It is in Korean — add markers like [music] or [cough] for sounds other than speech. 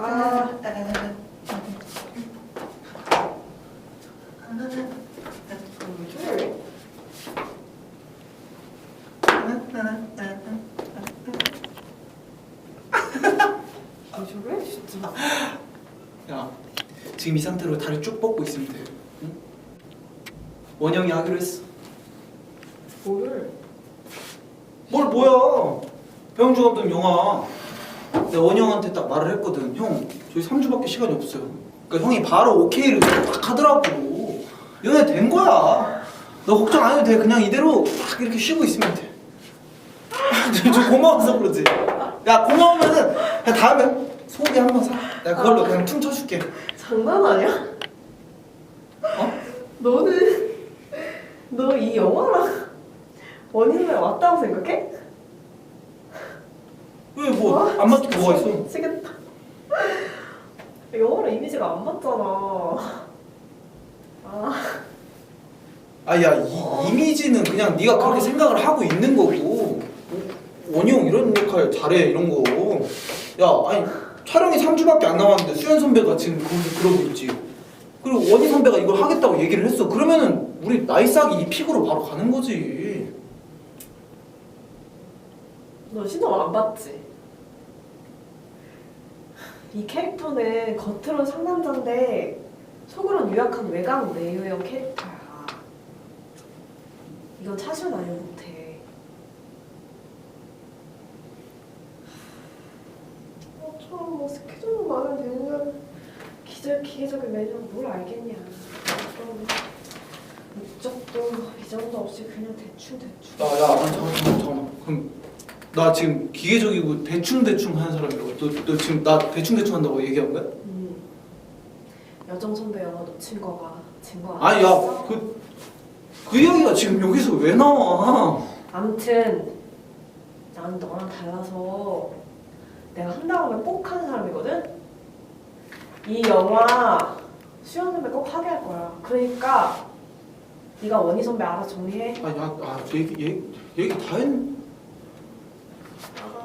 아. 야, 지금 이 상태로 다리 쭉 뻗고 있으면 돼. 응? 원영이 하기로 했어. 뭘? 뭘 뭐야? 배영주 감독 영화. 내가 원영한테 딱 말을 했거든. 형 저희 3주밖에 시간이 없어요. 그러니까 형이 바로 오케이를 딱 하더라고. 연애 된 거야. 너 걱정 안 해도 돼. 그냥 이대로 딱 이렇게 쉬고 있으면 돼. [laughs] 저, 저 고마워서 그러지. 야 고마우면은 그냥 다음에 소고기 한 번 사. 내가 그걸로 그냥 퉁 쳐줄게. 장난 아니야? 어? 너는 너 이 영화랑 원인을 왔다고 생각해? 왜 뭐 안 맞는 게 뭐가 있어? 미치겠다. 영화랑 이미지가 안 맞잖아. 아. 아야 이미지는 그냥 네가 그렇게 생각을 하고 있는 거고. 원영 이런 역할 잘해 이런 거야 아니 촬영이 3주밖에 안 남았는데 수현 선배가 지금 거기서 그러고 있지. 그리고 원희 선배가 이걸 하겠다고 얘기를 했어. 그러면은 우리 나이스하게 이 픽으로 바로 가는 거지 너 신경 안 받지? 이 캐릭터는 겉으로는 상남자인데 속으로는 유약한 외곽 내유형 캐릭터야. 이건 차시면 아니면 못해. 너처럼 뭐 스케줄만 많으면 되는 기적 기계적인 매력은 뭘 알겠냐. 좀 목적도 비전도 없이 그냥 대충 대충. 야야 아니 잠깐만 잠깐만 잠깐만 그럼 나 지금 기계적이고 대충대충 하는 사람이라고 너, 너 지금 나 대충대충 한다고 얘기한 거야? 음. 여정 선배 영화 놓친 거가 증거 아니 야그 그 이야기가 지금 여기서 왜 나와 아무튼 나는 너랑 달라서 내가 한다고 하면 꼭 하는 사람이거든. 이 영화 수현 선배 꼭 하게 할 거야. 그러니까 네가 원희 선배 알아 정리해. 아야 아, 얘기 얘기 얘기 다 했. Uh-huh.